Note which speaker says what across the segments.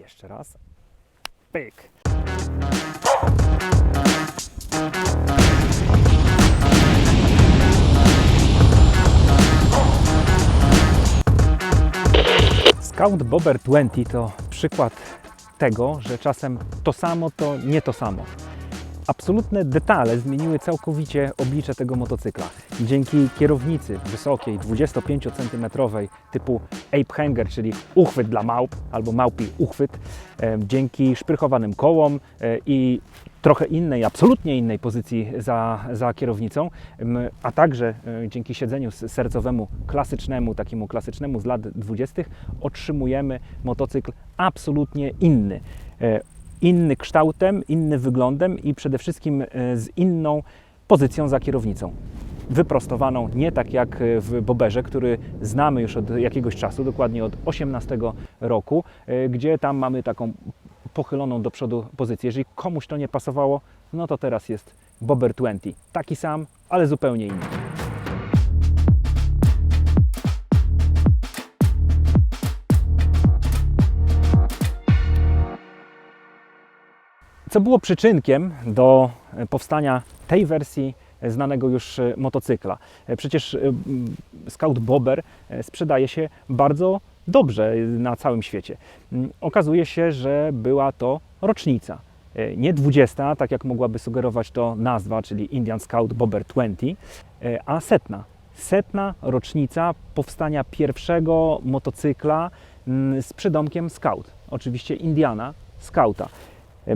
Speaker 1: Jeszcze raz. Pyk. Scout Bobber 20 to przykład tego, że czasem to samo to nie to samo. Absolutne detale zmieniły całkowicie oblicze tego motocykla. Dzięki kierownicy wysokiej, 25 cm typu ape hanger, czyli uchwyt dla małp albo małpi uchwyt, e, dzięki szprychowanym kołom e, i trochę innej, absolutnie innej pozycji za, za kierownicą, a także e, dzięki siedzeniu sercowemu klasycznemu, takiemu klasycznemu z lat 20., otrzymujemy motocykl absolutnie inny. Inny kształtem, inny wyglądem i przede wszystkim e, z inną pozycją za kierownicą. Wyprostowaną, nie tak jak e, w Boberze, który znamy już od jakiegoś czasu, dokładnie od 18 roku, e, gdzie tam mamy taką pochyloną do przodu pozycję. Jeżeli komuś to nie pasowało, no to teraz jest Bobber 20. Taki sam, ale zupełnie inny. Co było przyczynkiem do e, powstania tej wersji e, znanego już e, motocykla? Przecież Scout Bobber sprzedaje się bardzo dobrze na całym świecie. Mm, Okazuje się, że była to rocznica. Nie 20, tak jak mogłaby sugerować to nazwa, czyli Indian Scout Bobber 20, e, a setna. Setna rocznica powstania pierwszego motocykla mm, z przydomkiem Scout. Oczywiście Indiana Scouta.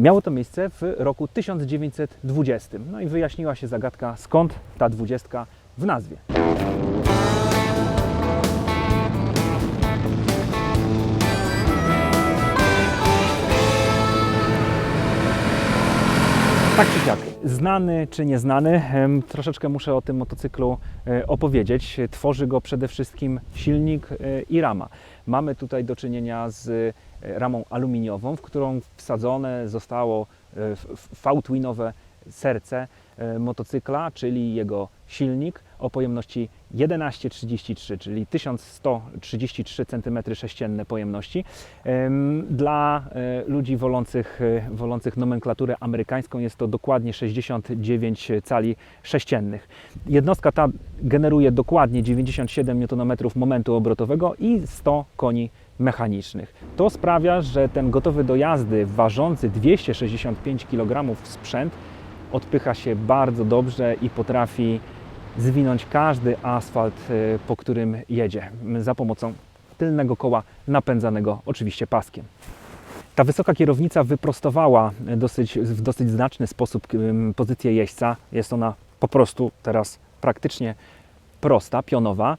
Speaker 1: Miało to miejsce w roku 1920. No i wyjaśniła się zagadka, skąd ta dwudziestka w nazwie. Tak czy siak, znany czy nieznany, troszeczkę muszę o tym motocyklu e, opowiedzieć. Tworzy go przede wszystkim silnik e, i rama. Mamy tutaj do czynienia z e, ramą aluminiową, w którą wsadzone zostało V-twinowe serce e, motocykla, czyli jego silnik o pojemności 1133, czyli 1133 cm3 pojemności. Em, Dla e, ludzi wolących, e, wolących nomenklaturę amerykańską jest to dokładnie 69 cali sześciennych. Jednostka ta generuje dokładnie 97 Nm momentu obrotowego i 100 koni mechanicznych. To sprawia, że ten gotowy do jazdy, ważący 265 kg sprzęt odpycha się bardzo dobrze i potrafi zwinąć każdy asfalt, e, po którym jedzie, za pomocą tylnego koła napędzanego oczywiście paskiem. Ta wysoka kierownica wyprostowała dosyć, w dosyć znaczny sposób pozycję jeźdźca. Jest ona po prostu teraz praktycznie prosta, pionowa,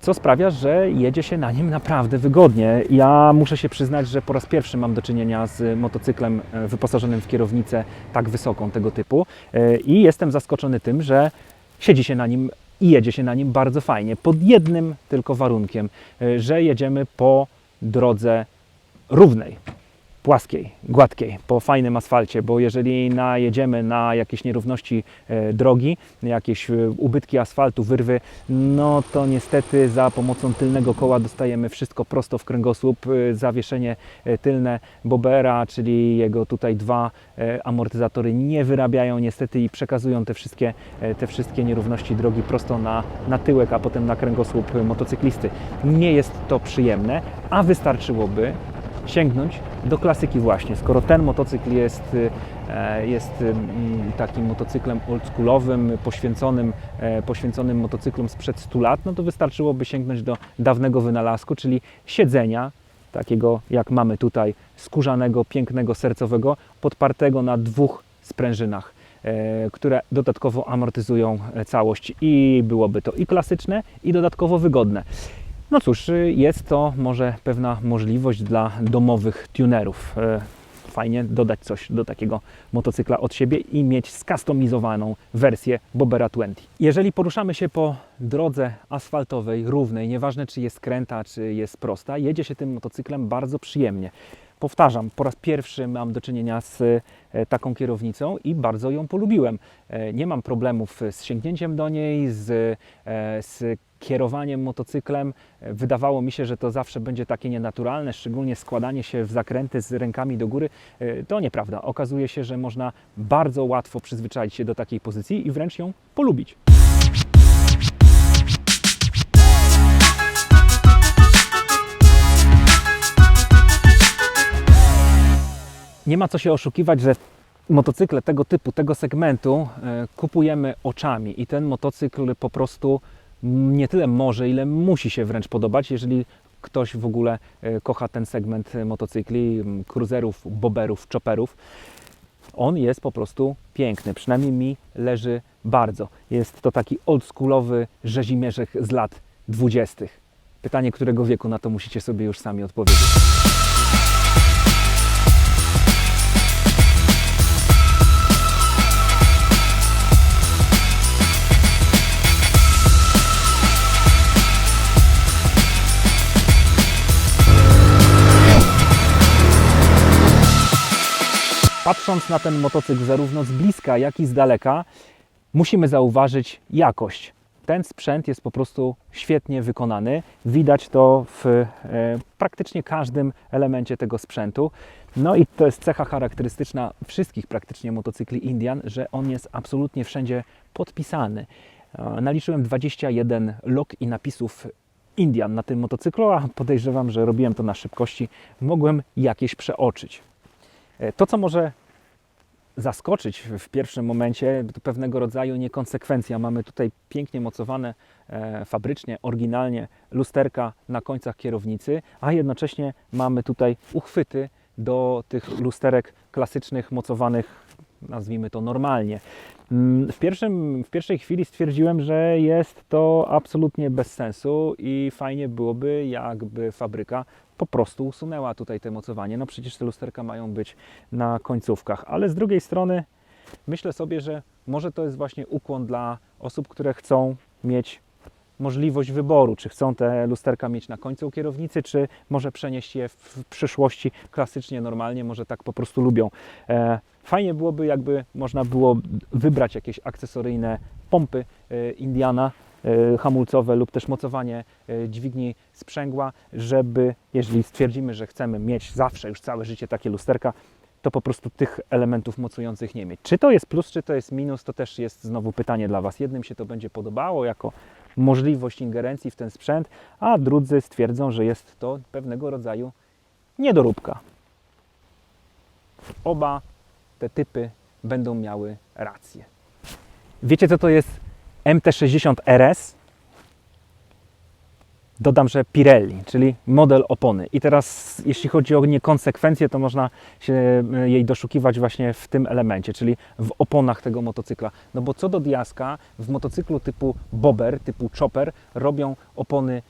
Speaker 1: co sprawia, że jedzie się na nim naprawdę wygodnie. Ja muszę się przyznać, że po raz pierwszy mam do czynienia z motocyklem e, wyposażonym w kierownicę tak wysoką tego typu e, i jestem zaskoczony tym, że siedzi się na nim i jedzie się na nim bardzo fajnie, pod jednym tylko warunkiem, e, że jedziemy po drodze równej, płaskiej, gładkiej, po fajnym asfalcie, bo jeżeli najedziemy na jakieś nierówności e, drogi, jakieś e, ubytki asfaltu, wyrwy, no to niestety za pomocą tylnego koła dostajemy wszystko prosto w kręgosłup. E, Zawieszenie tylne Bobera, czyli jego tutaj dwa amortyzatory nie wyrabiają niestety i przekazują te wszystkie, te wszystkie nierówności drogi prosto na, na tyłek, a potem na kręgosłup motocyklisty. Nie jest to przyjemne, a wystarczyłoby sięgnąć do klasyki właśnie. Skoro ten motocykl jest, e, jest mm, takim motocyklem oldschoolowym, poświęconym, e, poświęconym motocyklom sprzed 100 lat, no to wystarczyłoby sięgnąć do dawnego wynalazku, czyli siedzenia, takiego jak mamy tutaj, skórzanego, pięknego, sercowego, podpartego na dwóch sprężynach e, które dodatkowo amortyzują całość i byłoby to i klasyczne, i dodatkowo wygodne. No cóż, y, jest to może pewna możliwość dla domowych tunerów. E, Fajnie dodać coś do takiego motocykla od siebie i mieć skustomizowaną wersję Bobera 20. Jeżeli poruszamy się po drodze asfaltowej, równej, nieważne czy jest kręta, czy jest prosta, jedzie się tym motocyklem bardzo przyjemnie. Powtarzam, po raz pierwszy mam do czynienia z e, taką kierownicą i bardzo ją polubiłem. E, Nie mam problemów z sięgnięciem do niej, z, e, z kierowaniem motocyklem. Wydawało mi się, że to zawsze będzie takie nienaturalne, szczególnie składanie się w zakręty z rękami do góry. To nieprawda. Okazuje się, że można bardzo łatwo przyzwyczaić się do takiej pozycji i wręcz ją polubić. Nie ma co się oszukiwać, że motocykle tego typu, tego segmentu e, kupujemy oczami i ten motocykl po prostu nie tyle może, ile musi się wręcz podobać, jeżeli ktoś w ogóle e, kocha ten segment motocykli, m, cruiserów, boberów, chopperów. On jest po prostu piękny, przynajmniej mi leży bardzo. Jest to taki oldschoolowy rzezimierzek z lat dwudziestych. Pytanie, którego wieku na to musicie sobie już sami odpowiedzieć. Patrząc na ten motocykl zarówno z bliska, jak i z daleka, musimy zauważyć jakość. Ten sprzęt jest po prostu świetnie wykonany. Widać to w e, praktycznie każdym elemencie tego sprzętu. No i to jest cecha charakterystyczna wszystkich praktycznie motocykli Indian, że on jest absolutnie wszędzie podpisany. E, Naliczyłem 21 log i napisów Indian na tym motocyklu, a podejrzewam, że robiłem to na szybkości. Mogłem jakieś przeoczyć. E, To, co może zaskoczyć w pierwszym momencie, to pewnego rodzaju niekonsekwencja. Mamy tutaj pięknie mocowane e, fabrycznie, oryginalnie lusterka na końcach kierownicy, a jednocześnie mamy tutaj uchwyty do tych lusterek klasycznych, mocowanych, nazwijmy to normalnie. Mm, W, pierwszym, w pierwszej chwili stwierdziłem, że jest to absolutnie bez sensu i fajnie byłoby, jakby fabryka po prostu usunęła tutaj te mocowanie. No przecież te lusterka mają być na końcówkach, ale z drugiej strony myślę sobie, że może to jest właśnie ukłon dla osób, które chcą mieć możliwość wyboru, czy chcą te lusterka mieć na końcu kierownicy, czy może przenieść je w przyszłości klasycznie, normalnie, może tak po prostu lubią. E, Fajnie byłoby, jakby można było wybrać jakieś akcesoryjne pompy e, Indiana, hamulcowe lub też mocowanie e, dźwigni sprzęgła, żeby, jeżeli stwierdzimy, że chcemy mieć zawsze, już całe życie takie lusterka, to po prostu tych elementów mocujących nie mieć. Czy to jest plus, czy to jest minus, to też jest znowu pytanie dla Was. Jednym się to będzie podobało jako możliwość ingerencji w ten sprzęt, a drudzy stwierdzą, że jest to pewnego rodzaju niedoróbka. Oba te typy będą miały rację. Wiecie, co to jest MT60 RS? Dodam, że Pirelli, czyli model opony. I teraz, jeśli chodzi o niekonsekwencje, to można się e, jej doszukiwać właśnie w tym elemencie, czyli w oponach tego motocykla. No bo co do diaska, w motocyklu typu bobber, typu chopper robią opony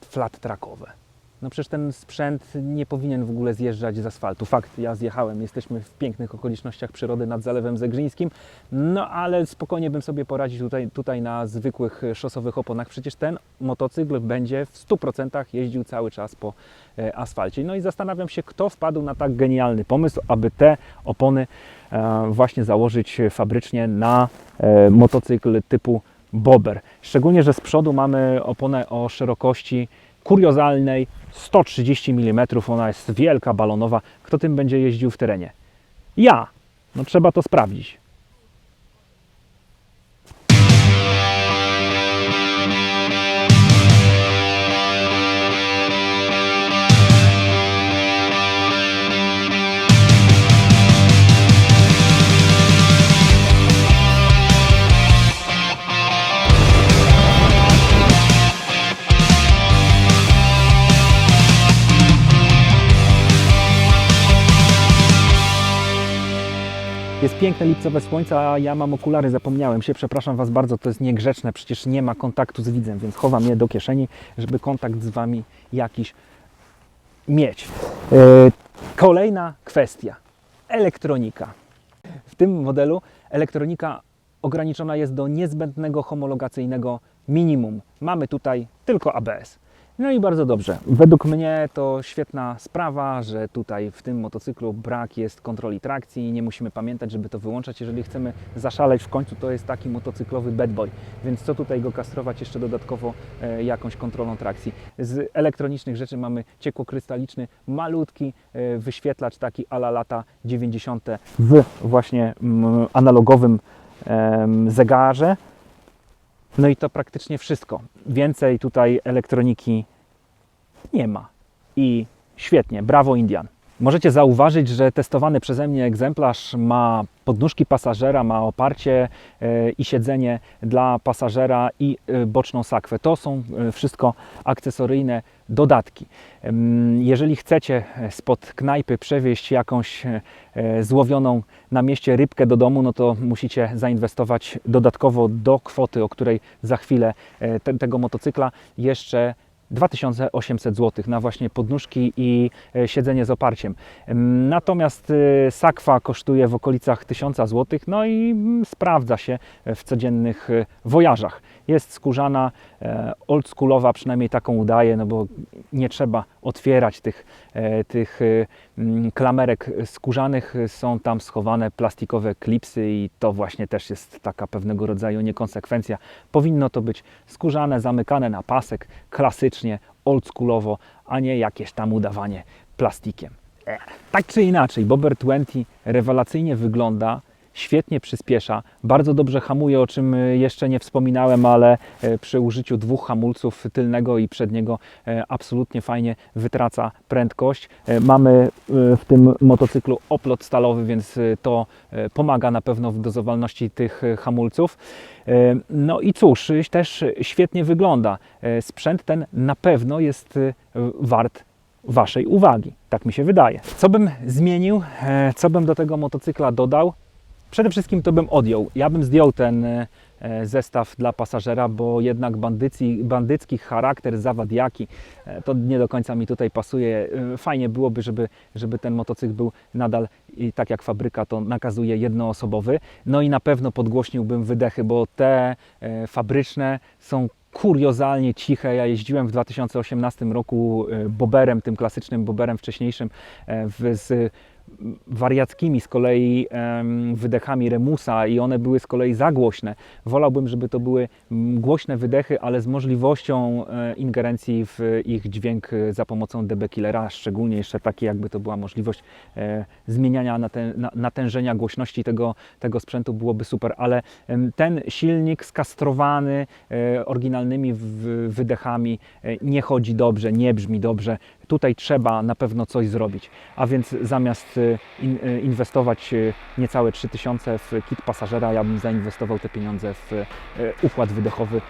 Speaker 1: flat trackowe. No przecież ten sprzęt nie powinien w ogóle zjeżdżać z asfaltu. Fakt, ja zjechałem, jesteśmy w pięknych okolicznościach przyrody nad Zalewem Zegrzyńskim, no ale spokojnie bym sobie poradził tutaj, tutaj na zwykłych szosowych oponach. Przecież ten motocykl będzie w 100% jeździł cały czas po e, asfalcie. No i zastanawiam się, kto wpadł na tak genialny pomysł, aby te opony e, właśnie założyć fabrycznie na e, motocykl typu bobber. Szczególnie, że z przodu mamy oponę o szerokości kuriozalnej 130 mm. Ona jest wielka, balonowa. Kto tym będzie jeździł w terenie? Ja. No trzeba to sprawdzić. Jest piękne lipcowe słońce, a ja mam okulary, zapomniałem się, przepraszam Was bardzo, to jest niegrzeczne, przecież nie ma kontaktu z widzem, więc chowam je do kieszeni, żeby kontakt z Wami jakiś mieć. E, Kolejna kwestia, elektronika. W tym modelu elektronika ograniczona jest do niezbędnego homologacyjnego minimum. Mamy tutaj tylko ABS. No i bardzo dobrze. Według mnie to świetna sprawa, że tutaj w tym motocyklu brak jest kontroli trakcji i nie musimy pamiętać, żeby to wyłączać. Jeżeli chcemy zaszaleć, w końcu to jest taki motocyklowy bad boy, więc co tutaj go kastrować jeszcze dodatkowo e, jakąś kontrolą trakcji. Z elektronicznych rzeczy mamy ciekłokrystaliczny, malutki e, wyświetlacz taki ala lata 90. w właśnie mm, analogowym em, zegarze. No i to praktycznie wszystko. Więcej tutaj elektroniki nie ma. I świetnie, brawo Indian. Możecie zauważyć, że testowany przeze mnie egzemplarz ma podnóżki pasażera, ma oparcie e, i siedzenie dla pasażera i e, boczną sakwę. To są e, wszystko akcesoryjne dodatki. Jeżeli chcecie spod knajpy przewieźć jakąś złowioną na mieście rybkę do domu, no to musicie zainwestować dodatkowo do kwoty, o której za chwilę te, tego motocykla jeszcze 2800 zł na właśnie podnóżki i e, siedzenie z oparciem. Em, Natomiast e, sakwa kosztuje w okolicach 1000 zł, no i mm, sprawdza się w codziennych e, wojażach. Jest skórzana, oldschoolowa, przynajmniej taką udaje, no bo nie trzeba otwierać tych, tych mm, klamerek skórzanych. Są tam schowane plastikowe klipsy i to właśnie też jest taka pewnego rodzaju niekonsekwencja. Powinno to być skórzane, zamykane na pasek, klasycznie, oldschoolowo, a nie jakieś tam udawanie plastikiem. E, Tak czy inaczej, Bobber 20 rewelacyjnie wygląda, świetnie przyspiesza, bardzo dobrze hamuje, o czym y, jeszcze nie wspominałem, ale e, przy użyciu dwóch hamulców tylnego i przedniego e, absolutnie fajnie wytraca prędkość. E, Mamy e, w tym motocyklu oplot stalowy, więc e, to e, pomaga na pewno w dozowalności tych e, hamulców. E, No i cóż, też świetnie wygląda. E, Sprzęt ten na pewno jest e, wart Waszej uwagi. Tak mi się wydaje. Co bym zmienił, e, co bym do tego motocykla dodał? Przede wszystkim to bym odjął. Ja bym zdjął ten e, zestaw dla pasażera, bo jednak bandycji, bandycki charakter, zawadiaki, e, to nie do końca mi tutaj pasuje. E, Fajnie byłoby, żeby, żeby ten motocykl był nadal tak jak fabryka to nakazuje jednoosobowy. No i na pewno podgłośniłbym wydechy, bo te fabryczne są kuriozalnie ciche. Ja jeździłem w 2018 roku boberem, tym klasycznym boberem wcześniejszym z wariackimi z kolei wydechami Remusa i one były z kolei za głośne. Wolałbym, żeby to były głośne wydechy, ale z możliwością e, ingerencji w ich dźwięk e, za pomocą DB Killera, szczególnie jeszcze takie jakby to była możliwość e, zmieniania natę, na, natężenia głośności tego, tego sprzętu byłoby super, ale ten silnik skastrowany oryginalnymi wydechami nie chodzi dobrze, nie brzmi dobrze. Tutaj trzeba na pewno coś zrobić. A więc zamiast in, e, inwestować e, niecałe 3000 w kit pasażera, ja bym zainwestował te pieniądze w układ wydechowy.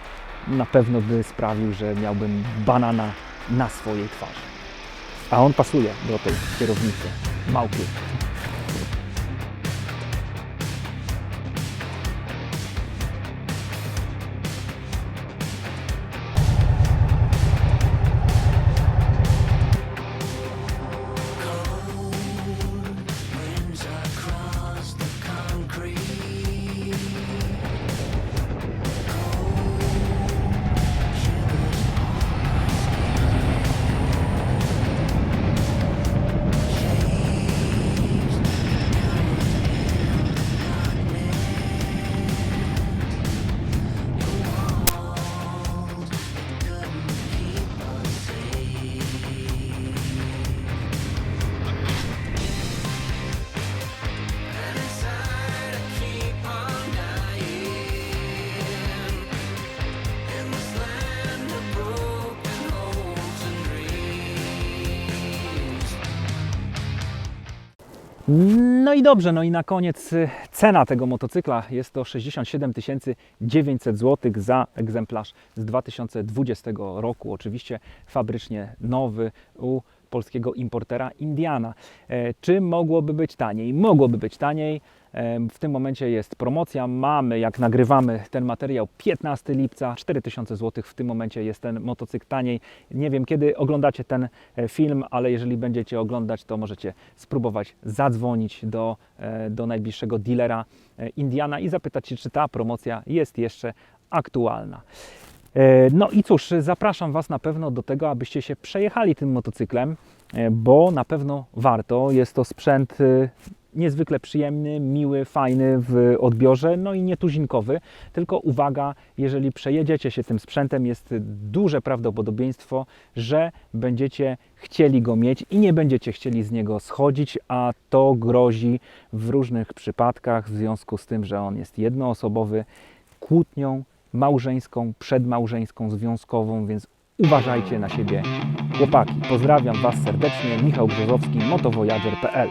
Speaker 1: Na pewno by sprawił, że miałbym banana na swojej twarzy. A on pasuje do tej kierownicy. Małki. No i dobrze, no i na koniec y, cena tego motocykla jest to 67 900 zł za egzemplarz z 2020 roku. Oczywiście fabrycznie nowy u polskiego importera Indiana. E, Czy mogłoby być taniej? Mogłoby być taniej. E, W tym momencie jest promocja. Mamy, jak nagrywamy ten materiał, 15 lipca, 4000 zł. W tym momencie jest ten motocykl taniej. Nie wiem, kiedy oglądacie ten e, film, ale jeżeli będziecie oglądać, to możecie spróbować zadzwonić do, do najbliższego dealera Indiana i zapytać się, czy ta promocja jest jeszcze aktualna. E, No i cóż, zapraszam Was na pewno do tego, abyście się przejechali tym motocyklem, e, bo na pewno warto. Jest to sprzęt e, niezwykle przyjemny, miły, fajny w odbiorze, no i nietuzinkowy. Tylko uwaga, jeżeli przejedziecie się tym sprzętem, jest duże prawdopodobieństwo, że będziecie chcieli go mieć i nie będziecie chcieli z niego schodzić, a to grozi w różnych przypadkach w związku z tym, że on jest jednoosobowy, kłótnią małżeńską, przedmałżeńską, związkową, więc uważajcie na siebie, chłopaki. Pozdrawiam Was serdecznie, Michał Brzozowski, motowojager.pl